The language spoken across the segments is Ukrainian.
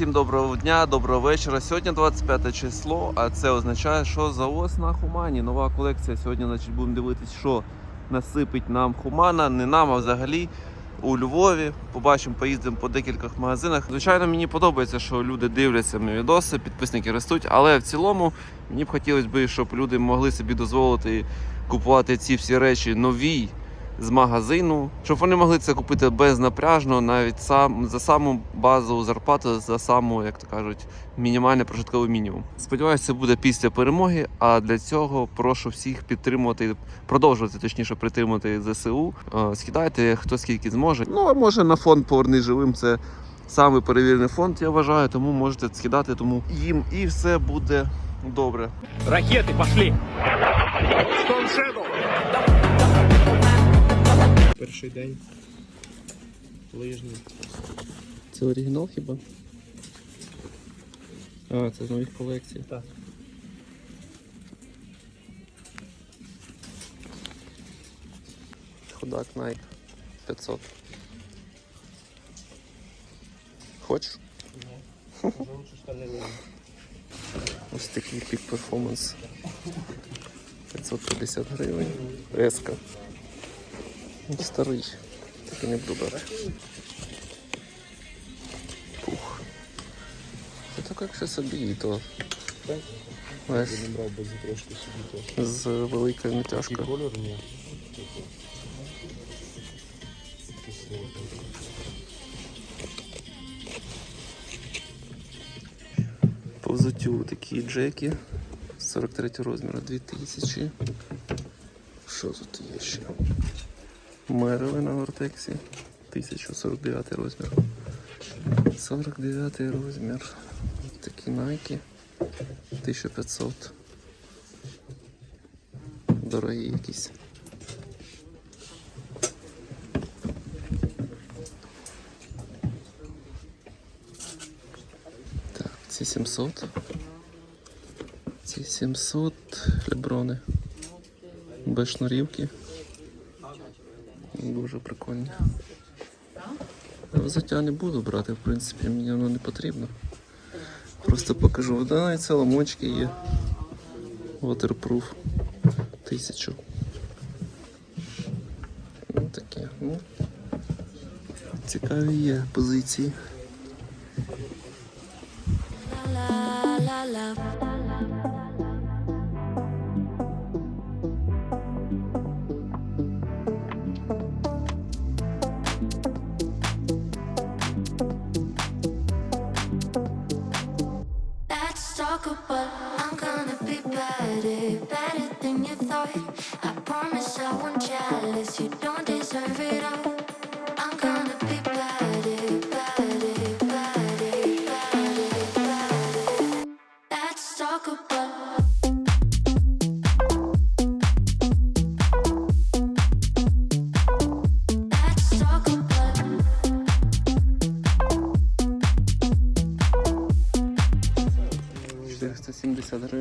всім доброго дня, доброго вечора. Сьогодні 25 число, а це означає, що завоз на Хумані. Нова колекція. Сьогодні значить, будемо дивитись, що насипить нам Хумана. Не нам, а взагалі у Львові. Побачимо, поїздимо по декількох магазинах. Звичайно, мені подобається, що люди дивляться мої відоси, підписники ростуть, але в цілому мені б хотілося б, щоб люди могли собі дозволити купувати ці всі речі нові з магазину, щоб вони могли це купити безнапряжно, навіть сам за саму базову зарплату, за саму, як то кажуть, мінімальний прожитковий мінімум. Сподіваюся, це буде після перемоги. А для цього прошу всіх підтримувати, продовжувати точніше підтримувати ЗСУ. Е, Скидайте хто скільки зможе. Ну а може на фонд поверни живим. Це самий перевірений фонд, я вважаю, тому можете скидати тому їм і все буде добре. Ракеты пошли! Перший день лижний. Це оригінал хіба? А, це з нових колекцій. Так. Худак Nike 500. Хочеш? Штани лижні. Ось такий пік перформанс. 550 гривень. Еска. Старий. Такий не буду брати. Пух. Це так якщо собі, то Так? Ось Я не брав би за трошки собі то. з великою натяжкою. колір ні. По взуттю такі джеки 43 розміру 2000. Що тут є ще? Мерили на гортексі 1049 розмір. 49 розмір. Такі найки 1500. Дорогі якісь. Так, ці 700. Ці 700 леброни. Без шнурівки. Дуже прикольні. Взуття не буду брати, в принципі, мені воно не потрібно. Просто покажу. Да, і це ламочки є. Waterproof. Тисячу. Ну таке. Ну. Цікаві є позиції. Let's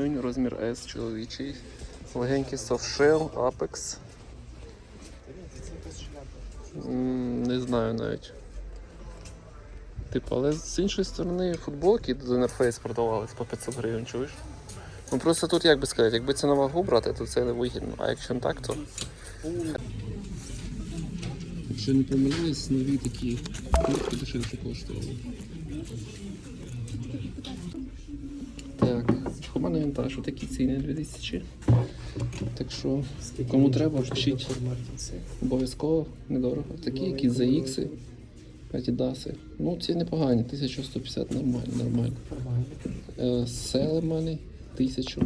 гривень, розмір S чоловічий. Легенький softshell, Apex. Не знаю навіть. Типу, але з іншої сторони футболки до North Face продавались по 500 гривень, чуєш? Ну просто тут як би сказати, якби це на вагу брати, то це не вигідно. А якщо не так, то. Якщо не помиляюсь, нові такі куртки дешевше коштували. Так, у мене вінтаж, такі ціни 2000. Так що, кому треба, пишіть. Обов'язково недорого. Такі, які за ікси, Адідаси. Ну, ці непогані, 1150 нормально, нормально. Е, Селемани 1000.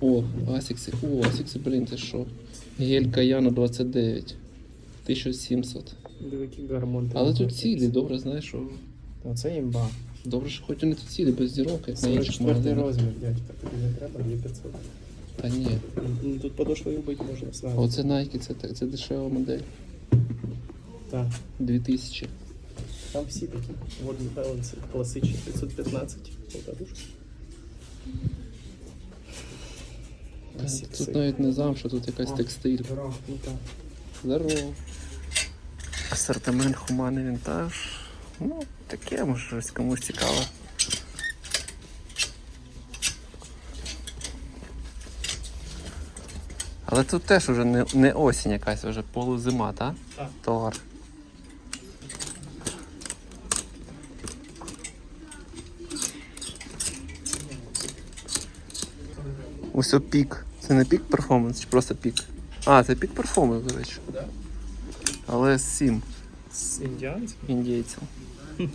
О, Асікси. О, Асікси, блін, це що? Гелька Яна 29. 1700. Великий гармон. Але тут цілі, добре, знаєш, що. Це імба. Добре, що хоч вони тут цілі, без зірок, як на інших 44 магазинах. розмір, дядька. Тобі не треба, 2500. Та ні. Ну, Тут подошвою бити можна сразу. Оце Nike, це, так- це дешева модель. Так. 2000. Там всі такі. Gordon Balance класичні 515. Полторушка. Тут навіть не замша, тут якась текстиль. Здорово. Ну так. Здорово. Асортимент хуманний вінтаж. Ну, Таке, може, щось комусь цікаве. Але тут теж вже не, не осінь якась, вже полузима, так? Так. Товар. Ось о пік. Це не пік перформанс, чи просто пік? А, це пік перформанс, до речі. Але сім З індіанців? індійців.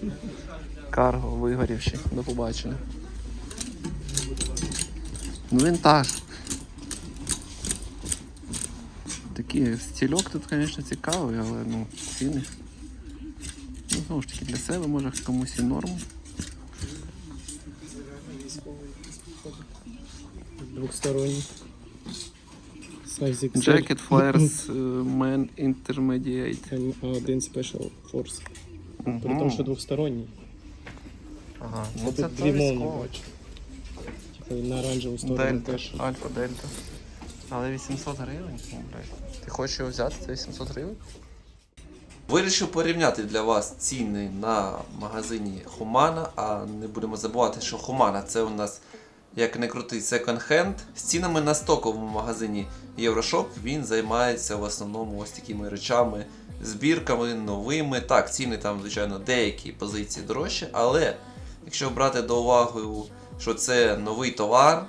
Карго вигорівши. До побачення. Ну вінтаж. Такий стільок тут, звісно, цікавий, але ну, ціни. Ну, знову ж таки, для себе може комусь і норм. Двохсторонній. Size XL. Jacket Flyers е, Man Intermediate. М1 Special Force. При тому, що двохсторонній. Ага, ну це дві бачу. Типу на оранжеву сторону Дельта, теж. Альфа Дельта. Але 800 гривень? Ну, блядь. Ти хочеш його взяти за 800 гривень? Вирішив порівняти для вас ціни на магазині Humana, а не будемо забувати, що Humana це у нас як не крутий секонд-хенд. З цінами на стоковому магазині Єврошоп він займається в основному ось такими речами, збірками новими. Так, ціни там, звичайно, деякі позиції дорожчі, але якщо брати до уваги, що це новий товар,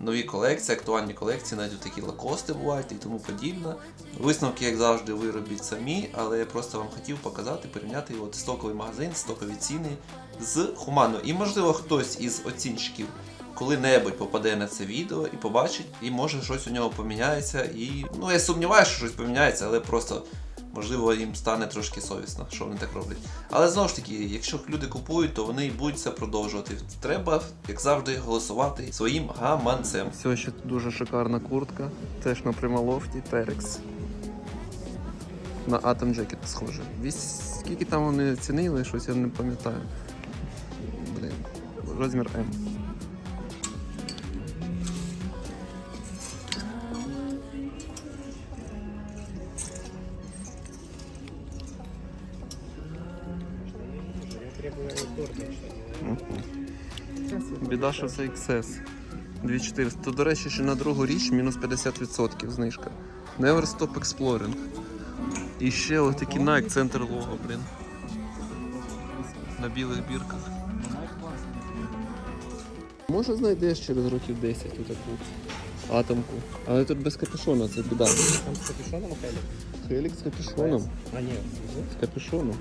нові колекції, актуальні колекції, навіть такі лакости бувають і тому подібне. Висновки, як завжди, ви робіть самі, але я просто вам хотів показати, порівняти от стоковий магазин, стокові ціни з Хуманою. І можливо хтось із оцінщиків коли-небудь попаде на це відео і побачить, і може щось у нього поміняється. І ну я сумніваюся, що щось поміняється, але просто можливо їм стане трошки совісно, що вони так роблять. Але знову ж таки, якщо люди купують, то вони і будуть це продовжувати. Треба, як завжди, голосувати своїм гаманцем. Все ще дуже шикарна куртка, теж на прималофті Terex. На Atom Jacket схоже. Вісь... Скільки там вони цінили, щось я не пам'ятаю. Блін, розмір М. що це XS. 2400. То, до речі, ще на другу річ мінус 50% знижка. Never Stop Exploring. І ще ось такі Nike центр лого, блін. На білих бірках. Може знайдеш через років 10 таку атомку. Але тут без капюшона, це біда. Там з капюшоном Хелік? Хелік з капюшоном. А, ні. З капюшоном.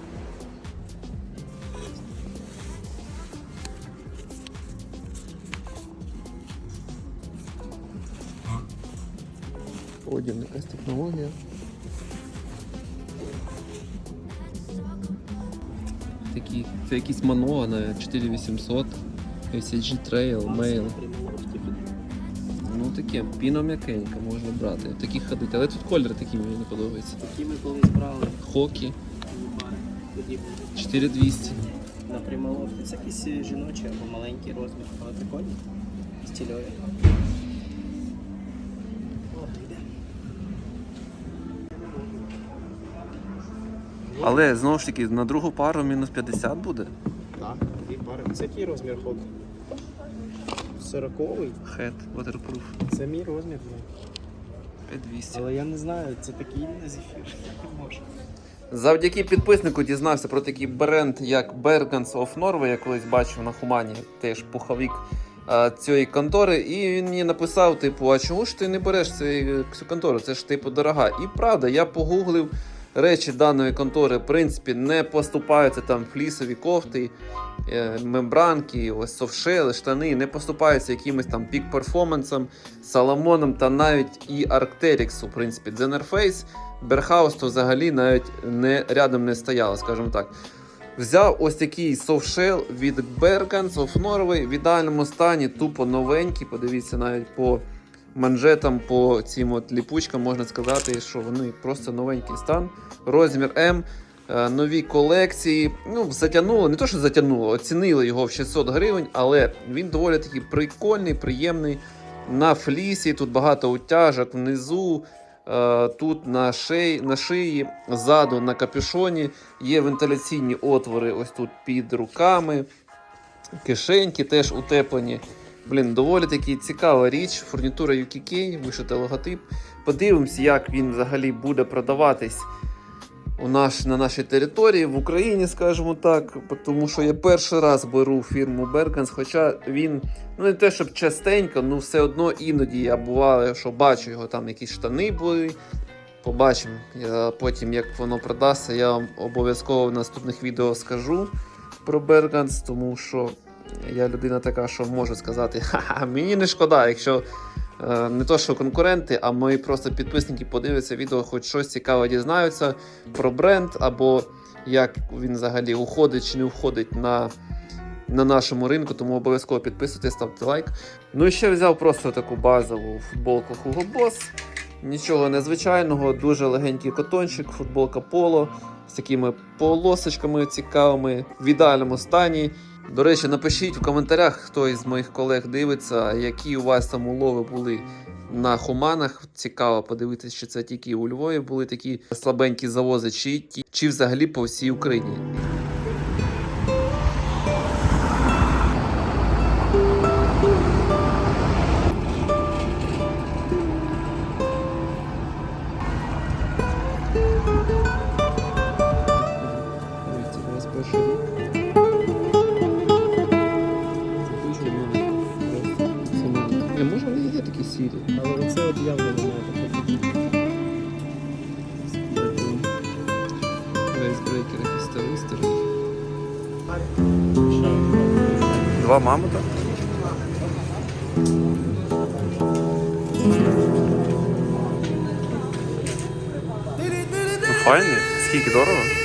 Одяг якась технологія. Такі, це якісь Manoa на 4800, SG Trail, Mail. Ну таке, піно м'якенька можна брати. Такі ходити. Але тут колір такий мені не подобається. Такі ми колись брали. Хокі 4200. на прималовці. Це якісь жіночі або маленький розмір, але прикольні. Стильові. О, йде. Але знову ж таки, на другу пару мінус 50 буде. Так, дві пари. Це який розмір хок? Сороковий. Head, waterproof. Це мій розмір. ну. 5200. Але я не знаю, це такий не зефір. Не можу. Завдяки підписнику дізнався про такий бренд, як Bergens of Norway, я колись бачив на Хумані, теж пуховик е, цієї контори. І він мені написав: типу, а чому ж ти не береш цю контору? Це ж типу дорога. І правда, я погуглив речі даної контори, в принципі, не поступаються там флісові кофти, е, мембранки, ось софшели, штани, не поступаються якимось там пік-перформансом, Соломоном та навіть і Arc'teryx, в принципі, Дзенерфейс. Берхаус то взагалі навіть не рядом не стояло, скажімо так. Взяв ось такий софшел від Bergens of Norway в ідеальному стані, тупо новенький. Подивіться навіть по манжетам, по цим от ліпучкам можна сказати, що вони просто новенький стан. Розмір М, е, нові колекції. Ну, затягнуло, не то, що затягнуло, оцінили його в 600 гривень, але він доволі такий прикольний, приємний. На флісі, тут багато утяжок внизу. Е, Тут на шиї, на шиї, ззаду на капюшоні є вентиляційні отвори ось тут під руками, кишеньки теж утеплені. Блін, доволі таки цікава річ. Фурнітура UKK, вишити логотип. Подивимось, як він взагалі буде продаватись у наш, на нашій території в Україні, скажімо так. Тому що я перший раз беру фірму Берганс, хоча він ну не те, щоб частенько, ну все одно іноді я бувало, що бачу його, там якісь штани були. Побачимо. Я потім, як воно продасться, я вам обов'язково в наступних відео скажу про Берганс, тому що я людина така, що можу сказати, ха-ха, мені не шкода, якщо е, не то, що конкуренти, а мої просто підписники подивляться відео, хоч щось цікаве дізнаються про бренд, або як він взагалі уходить чи не входить на, на нашому ринку, тому обов'язково підписуйтесь, ставте лайк. Ну і ще взяв просто таку базову футболку Hugo Boss. Нічого незвичайного, дуже легенький котончик, футболка поло з такими полосочками цікавими в ідеальному стані. До речі, напишіть в коментарях, хто із моїх колег дивиться, які у вас там улови були на хуманах. Цікаво подивитися, чи це тільки у Львові були такі слабенькі завози, чи, чи взагалі по всій Україні. Мамута. Файні. Скільки дорого?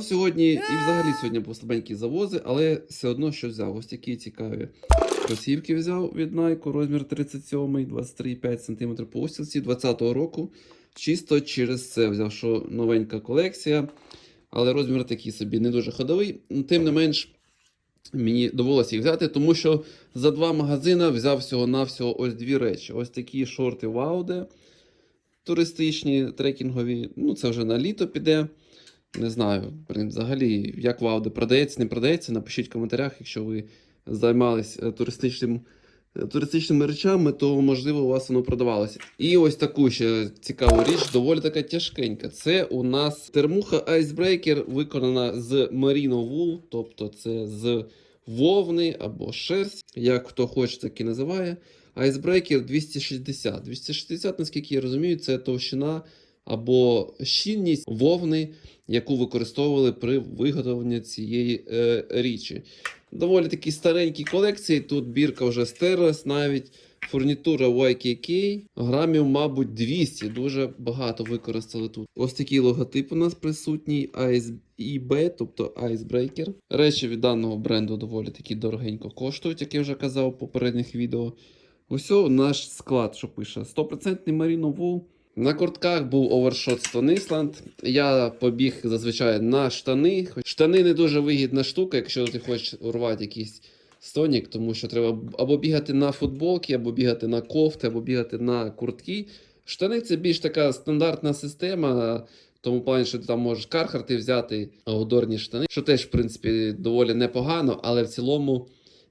Взяв сьогодні і взагалі сьогодні був слабенькі завози, але все одно що взяв. Ось такі цікаві кросівки взяв від Nike, розмір 37, 23,5 см по устілці 20-го року. Чисто через це взяв, що новенька колекція, але розмір такий собі не дуже ходовий. Ну, Тим не менш, мені довелося їх взяти, тому що за два магазини взяв всього-навсього ось дві речі. Ось такі шорти Вауде, туристичні, трекінгові. Ну, це вже на літо піде. Не знаю, взагалі, як Вауде продається, не продається. Напишіть в коментарях, якщо ви займались е, туристичним, е, туристичними речами, то можливо у вас воно продавалося. І ось таку ще цікаву річ, доволі така тяжкенька. Це у нас термуха Icebreaker, виконана з Merino Wool, тобто це з вовни або шерсть, як хто хоче, так і називає. Icebreaker 260. 260, наскільки я розумію, це товщина або щільність вовни, яку використовували при виготовленні цієї е, річі. Доволі такі старенькі колекції. Тут бірка вже стерлась навіть. Фурнітура YKK, грамів, мабуть, 200. Дуже багато використали тут. Ось такий логотип у нас присутній Ice EB, тобто Icebreaker. Речі від даного бренду доволі такі дорогенько коштують, як я вже казав у попередніх відео. Ось наш склад, що пише: 100% Merino Wool. На куртках був овершот Stone Я побіг зазвичай на штани. Штани не дуже вигідна штука, якщо ти хочеш урвати якийсь стонік, тому що треба або бігати на футболки, або бігати на кофти, або бігати на куртки. Штани це більш така стандартна система. Тому плані, що ти там можеш кархарти взяти аудорні штани, що теж, в принципі, доволі непогано, але в цілому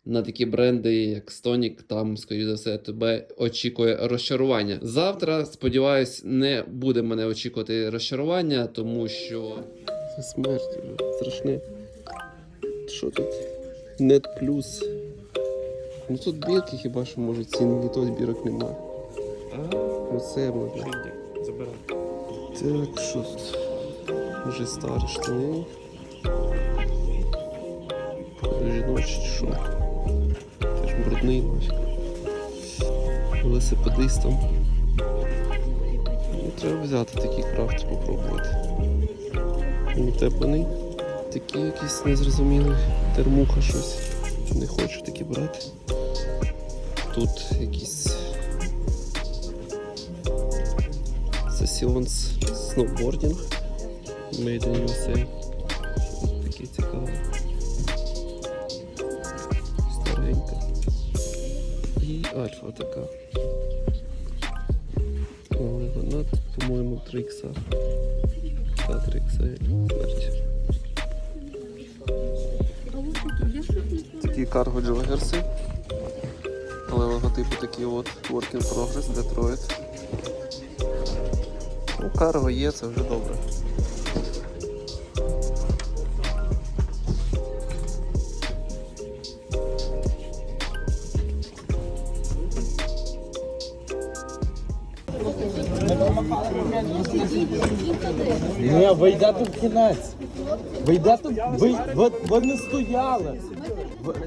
на такі бренди, як Stonic, там, скоріше за все, тебе очікує розчарування. Завтра, сподіваюсь, не буде мене очікувати розчарування, тому що. Це смерть страшне. Що тут? Нет плюс. Ну тут бірки хіба що може цінні, і то бірок нема. Ну це можна. Забирай. Так, що тут? Вже старі штани. Жіночі що? Брудний нафіг. Велосипедистам. Ну, треба взяти такий крафт попробувати. Він утеплений. Такий якийсь незрозумілий термуха щось. Не хочу такі брати. Тут якісь Sessions Snowboarding Made in USA. Джогерси. Але логотипи такі от Work in Progress, Detroit. Ну, карго є, це вже добре. Ні, ви йдете в кінець. Ви йдете, ви, ви,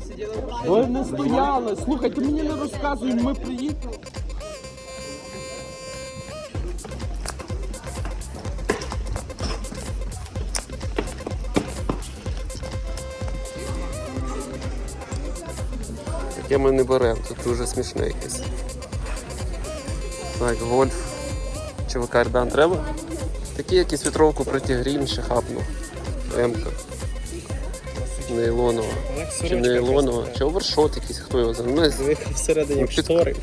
стояли. Ви, не стояли. Слухай, мені не розказуй, ми приїхали. Таке ми не беремо, тут дуже смішне якесь. Так, гольф. Чи кардан треба? Такі якісь вітровку проти грім ще хапнув. Емка. Нейлонова. Чи нейлонова, чи овершот якийсь, хто його знає. Ну, всередині під- штори.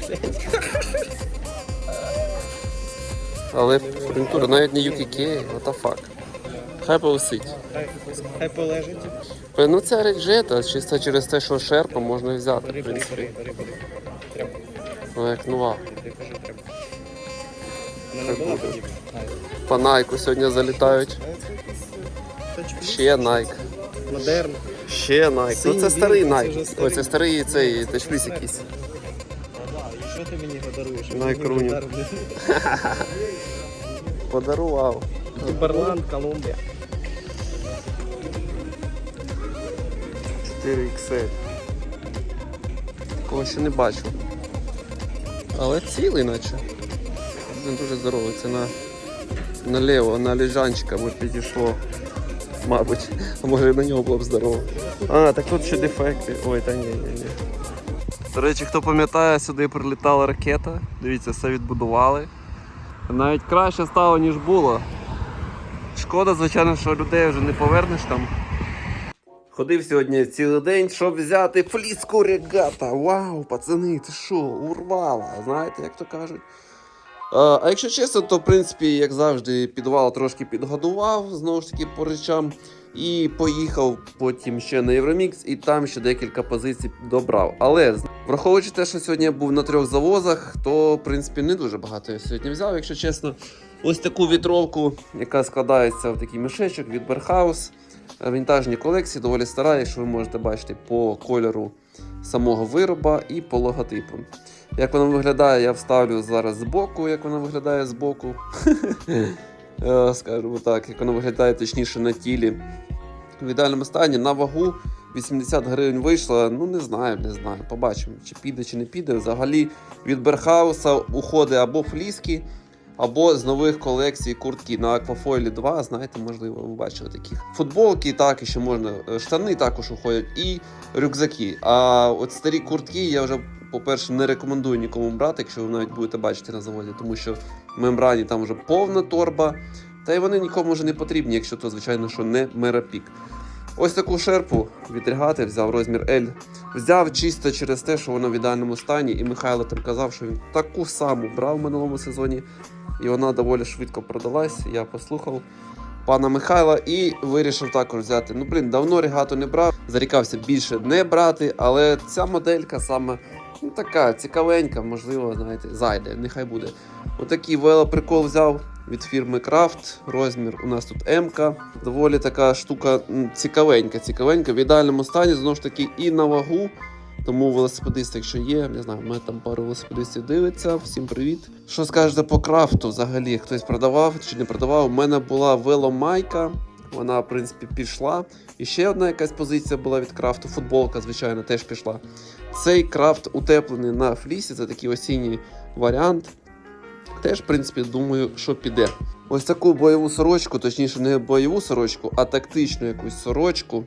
Але фурнітура навіть не UKK, what the fuck. Хай повисить. Хай- полежить. Ну це реджета, чисто через те, що шерпа можна взяти, в принципі. Ну як нова. По Найку сьогодні залітають. Ще Nike. Модерн. Ще Nike. Ну Синій, це старий білий, це Nike. Ой, старий. це старий цей тачпліс якийсь. Що ти мені його даруєш? Nike Rooney. Подарував. Барланд, Колумбія. 4 XL. Такого ще не бачив. Але цілий наче. Він дуже здоровий. Це на, наліво, на лежанчика би підійшло. Мабуть. А може на нього було б здорово. А, так тут ще дефекти. Ой, та ні, ні, ні. До речі, хто пам'ятає, сюди прилітала ракета. Дивіться, все відбудували. Навіть краще стало, ніж було. Шкода, звичайно, що людей вже не повернеш там. Ходив сьогодні цілий день, щоб взяти фліску регата. Вау, пацани, ти що, урвала, знаєте, як то кажуть. А, якщо чесно, то в принципі, як завжди, підвал трошки підгодував, знову ж таки, по речам. І поїхав потім ще на Євромікс, і там ще декілька позицій добрав. Але враховуючи те, що сьогодні я був на трьох завозах, то в принципі не дуже багато я сьогодні взяв, якщо чесно. Ось таку вітровку, яка складається в такий мішечок від Берхаус. Вінтажні колекції, доволі стара, якщо ви можете бачити по кольору самого вироба і по логотипу. Як вона виглядає, я вставлю зараз збоку, як вона виглядає збоку. Е, Скажімо так, як вона виглядає точніше на тілі. В ідеальному стані на вагу 80 гривень вийшла. Ну не знаю, не знаю. Побачимо, чи піде, чи не піде. Взагалі від Берхауса уходить або фліски, або з нових колекцій куртки на Аквафойлі 2, знаєте, можливо, ви бачили таких. Футболки так, і ще можна, е, штани також уходять, і рюкзаки. А от старі куртки я вже, по-перше, не рекомендую нікому брати, якщо ви навіть будете бачити на заводі, тому що в мембрані там вже повна торба. Та й вони нікому вже не потрібні, якщо то, звичайно, що не мерапік. Ось таку шерпу від регати взяв розмір L. Взяв чисто через те, що вона в ідеальному стані, і Михайло там казав, що він таку саму брав в минулому сезоні, і вона доволі швидко продалась. Я послухав пана Михайла і вирішив також взяти. Ну, блін, давно регату не брав, зарікався більше не брати, але ця моделька саме ну, така цікавенька, можливо, знаєте, зайде, нехай буде. Отакий велоприкол взяв від фірми Крафт. Розмір у нас тут М. Доволі така штука цікавенька, цікавенька. В ідеальному стані, знову ж таки, і на вагу. Тому велосипедист, якщо є, не знаю, мене там пару велосипедистів дивиться. Всім привіт. Що скажете по крафту взагалі? Хтось продавав чи не продавав? У мене була веломайка. Вона, в принципі, пішла. І ще одна якась позиція була від крафту. Футболка, звичайно, теж пішла. Цей крафт утеплений на флісі, це такий осінній варіант. Теж, в принципі, думаю, що піде. Ось таку бойову сорочку, точніше, не бойову сорочку, а тактичну якусь сорочку.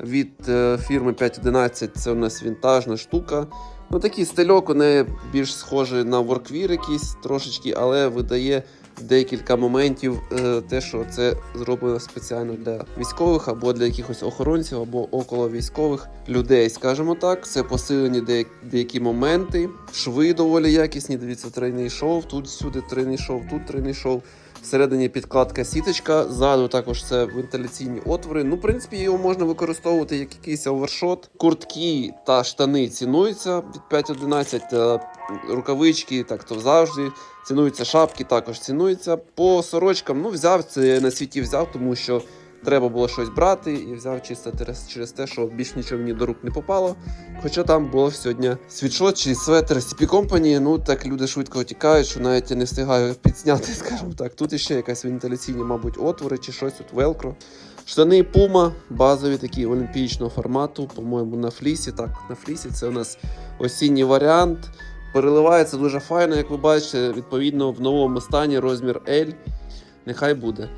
від е, фірми 511. Це у нас вінтажна штука. Ну, такий стильок, у неї більш схожий на ворквір якийсь трошечки, але видає декілька моментів, е, те, що це зроблено спеціально для військових або для якихось охоронців, або около військових людей. Скажімо так, це посилені деякі, моменти, шви доволі якісні. Дивіться, тройний шов, тут сюди тройний шов, тут тройний шов. Всередині підкладка сіточка, ззаду також це вентиляційні отвори. Ну, в принципі, його можна використовувати як якийсь овершот. Куртки та штани цінуються від 5.11, е, рукавички, так то завжди. Цінуються шапки, також цінуються. По сорочкам, ну, взяв це на світі взяв, тому що треба було щось брати, і взяв чисто через, те, що більш нічого мені до рук не попало. Хоча там було сьогодні світшот чи светр CP Company, ну так люди швидко тікають, що навіть я не встигаю підзняти, скажімо так. Тут іще якась вентиляційні, мабуть, отвори чи щось тут велкро. Штани Puma, базові такі олімпійського формату, по-моєму, на флісі. Так, на флісі це у нас осінній варіант. Переливається дуже файно, як ви бачите, відповідно в новому стані розмір L. Нехай буде.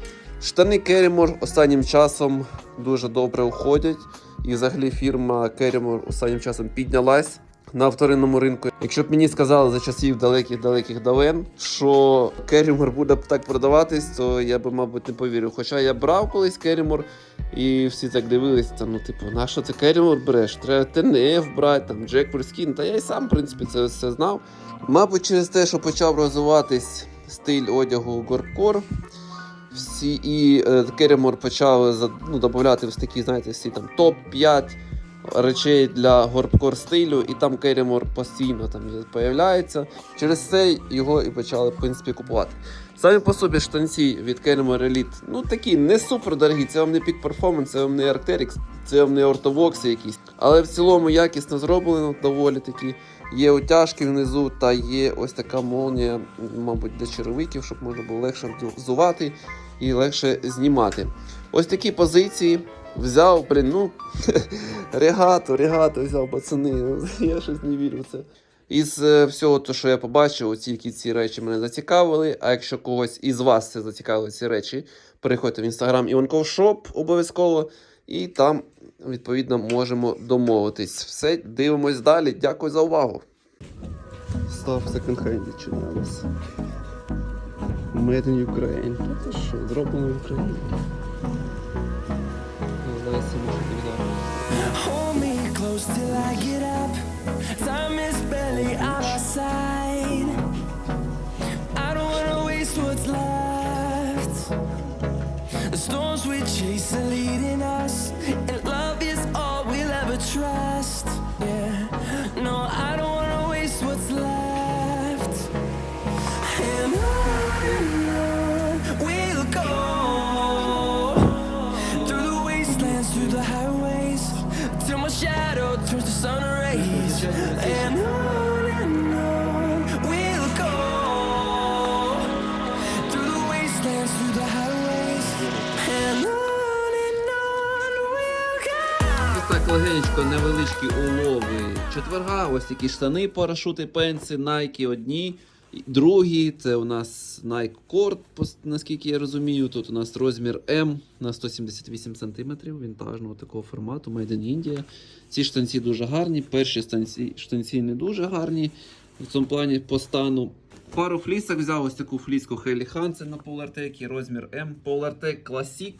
Штани Керімор останнім часом дуже добре уходять. І взагалі фірма Керімор останнім часом піднялась на вторинному ринку. Якщо б мені сказали за часів далеких-далеких давен, що Керімор буде так продаватись, то я би, мабуть, не повірив. Хоча я брав колись Керімор, і всі так дивились, там, ну, типу, на що ти Керімор береш? Треба ТНФ брати, там, Джек Прескін. Та я й сам, в принципі, це все знав. Мабуть, через те, що почав розвиватись стиль одягу горкор, всі і е, Керімор почав ну, додавати в такі, знаєте, всі там топ-5 речей для горбкор стилю, і там Керімор постійно там появляється. Через це його і почали, в принципі, купувати. Самі по собі штанці від Керімор Elite, ну такі не супер дорогі, це вам не Peak Performance, це вам не Arcteryx, це вам не Orthovox якісь. Але в цілому якісно зроблено, доволі такі. Є утяжки внизу, та є ось така молнія, мабуть, для черевиків, щоб можна було легше взувати і легше знімати. Ось такі позиції. Взяв, блін, ну, регату, регату взяв, пацани. Я щось не вірю в це. Із е, всього, того, що я побачив, тільки ці речі мене зацікавили. А якщо когось із вас це зацікавили ці речі, переходьте в інстаграм Іванков Шоп обов'язково. І там, відповідно, можемо домовитись. Все, дивимось далі. Дякую за увагу. Став в секонд-хенді чи на вас. Made in Ukraine. Ну, це що, зроблено в Україні. Лесі може Hold me close till I get up. Time is barely on our side. I don't wanna waste what's left. The storms we chase are leading us, and love is all we'll ever trust. Yeah, no, I don't Невеличкі улови. Четверга, ось такі штани, парашути, пенси, Nike одні. Другі, це у нас Nike Cord, наскільки я розумію. Тут у нас розмір М на 178 см, вінтажного такого формату, Made in India. Ці штанці дуже гарні. Перші штанці, штанці не дуже гарні. В цьому плані по стану. Пару флісок взяв ось таку фліску Хейлі Хансен на Polartec, розмір М. Polartec Classic.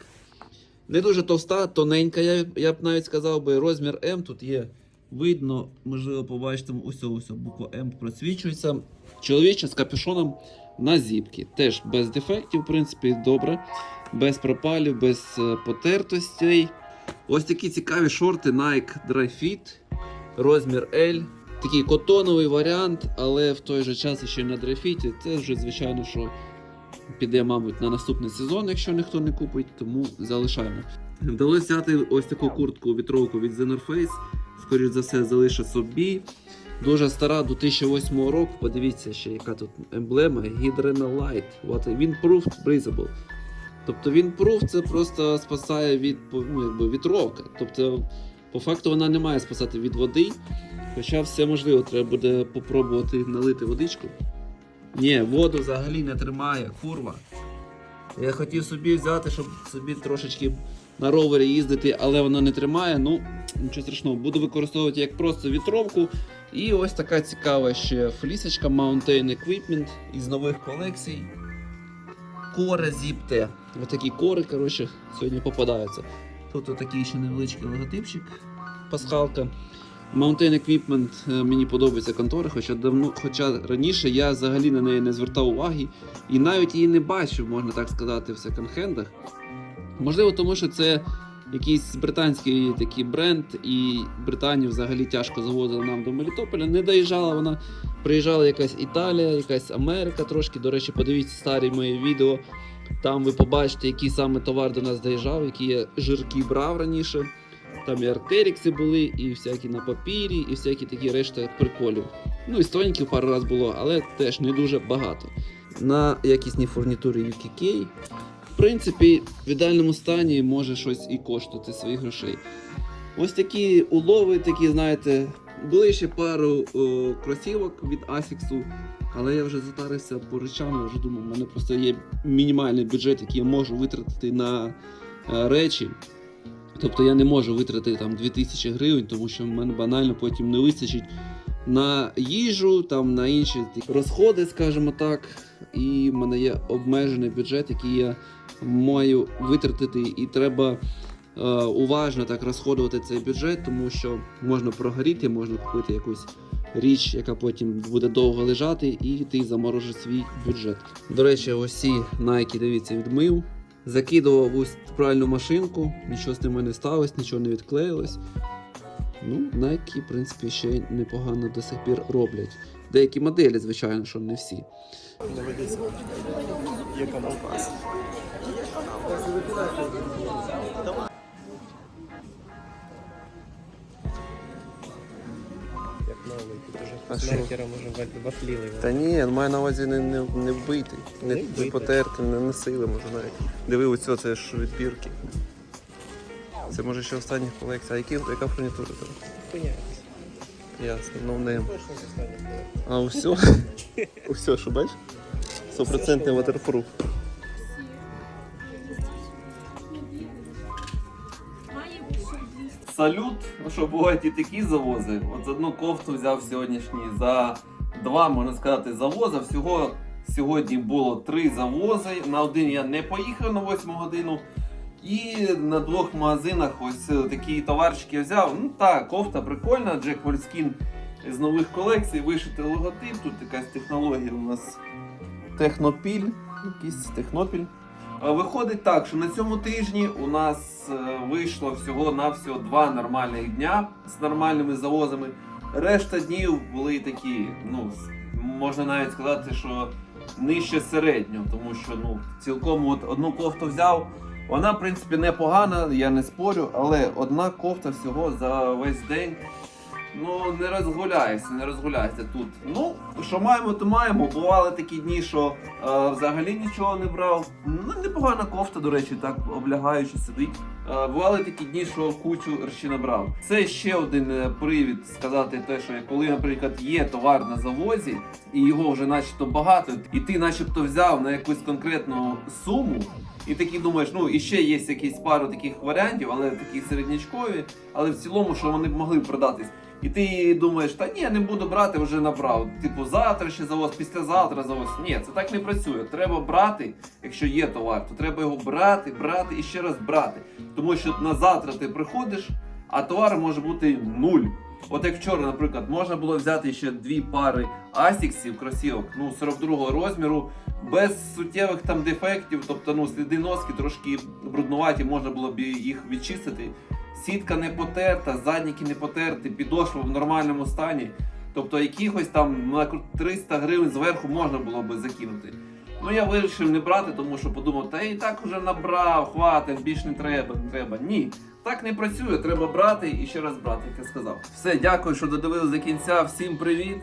Не дуже товста, тоненька, я, я б навіть сказав би, розмір М тут є. Видно, можливо, побачите, ось ось буква М просвічується. Чоловіче з капюшоном на зіпки. Теж без дефектів, в принципі, добре. Без пропалів, без е, потертостей. Ось такі цікаві шорти Nike Dry Fit, розмір L. Такий котоновий варіант, але в той же час ще й на Fit. Це вже, звичайно, що піде, мабуть, на наступний сезон, якщо ніхто не купить, тому залишаємо. Вдалося взяти ось таку куртку вітровку від The Face. Скоріше за все, залишу собі. Дуже стара 2008 року. Подивіться ще, яка тут емблема Hydrena Light. Proved breathable. Тобто він proof це просто спасає від ну, якби, вітровка. Тобто, по факту вона не має спасати від води. Хоча все можливо, треба буде попробувати налити водичку. Ні, воду взагалі не тримає, курва. Я хотів собі взяти, щоб собі трошечки на ровері їздити, але воно не тримає. Ну, нічого страшного, буду використовувати як просто вітровку. І ось така цікава ще флісочка Mountain Equipment із нових колекцій. Кори Zip-T. Ось такі кори, коротше, сьогодні попадаються. Тут отакий ще невеличкий логотипчик, пасхалка. Mountain Equipment е, мені подобається контора, хоча давно, хоча раніше я взагалі на неї не звертав уваги і навіть її не бачив, можна так сказати, в секонд-хендах. Можливо, тому що це якийсь британський такий бренд, і Британію взагалі тяжко завозили нам до Мелітополя. Не доїжджала вона. Приїжджала якась Італія, якась Америка трошки. До речі, подивіться старі мої відео. Там ви побачите, який саме товар до нас доїжджав, які я жирки брав раніше. Там і артерікси були, і всякі на папірі, і всякі такі решта приколів. Ну і стоїньків пару раз було, але теж не дуже багато. На якісній фурнітурі UKK, в принципі, в ідеальному стані може щось і коштувати своїх грошей. Ось такі улови, такі, знаєте, були ще пару о, кросівок від Asics, але я вже затарився по речам, я вже думав, у мене просто є мінімальний бюджет, який я можу витратити на е, речі. Тобто я не можу витратити там 2000 гривень, тому що в мене банально потім не вистачить на їжу, там на інші розходи, скажімо так. І в мене є обмежений бюджет, який я маю витратити, і треба е, уважно так розходувати цей бюджет, тому що можна прогоріти, можна купити якусь річ, яка потім буде довго лежати, і ти заморожиш свій бюджет. До речі, ось Nike, дивіться, відмив. Закидував ось правильну машинку, нічого з ними не сталося, нічого не відклеїлось. Ну, Nike, в принципі, ще непогано до сих пір роблять. Деякі моделі, звичайно, що не всі. Є камаз. Новий, тут уже що? маркером уже вафліли. Та ні, маю на увазі не, не, не вбитий, не, Не не потерти, не носили, може навіть. Диви, ось це ж відбірки. Це може ще останніх колекцій. А які, яка фурнітура там? Понятно. Ясно, ну не. А усе? Усе, що бачиш? 100% waterproof. Салют, що бувають і такі завози. От одну кофту взяв сьогоднішній за два, можна сказати, завоза. Всього сьогодні було три завози. На один я не поїхав на 8 годину. І на двох магазинах ось е, такі товарчики я взяв. Ну так, кофта прикольна, Джек Вольскін з нових колекцій, вишитий логотип. Тут якась технологія у нас технопіль. Якийсь технопіль. Виходить так, що на цьому тижні у нас е, вийшло всього-навсього два нормальних дня з нормальними завозами. Решта днів були такі, ну, можна навіть сказати, що нижче середнього, тому що ну, цілком от одну кофту взяв. Вона, в принципі, непогана, я не спорю, але одна кофта всього за весь день. Ну, не розгуляєшся, не розгуляєшся тут. Ну, що маємо, то маємо. Бували такі дні, що е, взагалі нічого не брав. Ну, непогана кофта, до речі, так облягаючи сидить. Е, бували такі дні, що кучу речі набрав. Це ще один е, привід сказати те, що коли, наприклад, є товар на завозі, і його вже начебто багато, і ти начебто взяв на якусь конкретну суму. І такий думаєш, ну і ще є якісь пару таких варіантів, але такі середнячкові, але в цілому, що вони б могли б продатись. І ти думаєш, та ні, не буду брати, вже набрав. Типу, завтра ще завоз, післязавтра завоз. Ні, це так не працює. Треба брати, якщо є товар, то треба його брати, брати і ще раз брати. Тому що на завтра ти приходиш, а товар може бути нуль. От як вчора, наприклад, можна було взяти ще дві пари асіксів, кросівок, ну 42 розміру, без суттєвих там дефектів, тобто ну сліди носки трошки бруднуваті, можна було б їх відчистити. Сітка не потерта, задніки не потерті, підошва в нормальному стані. Тобто якихось там на 300 гривень зверху можна було би закинути. Ну я вирішив не брати, тому що подумав, та і так уже набрав, хватить, більш не треба, не треба. Ні. Так не працює, треба брати і ще раз брати, як я сказав. Все, дякую, що додивились до кінця. Всім привіт.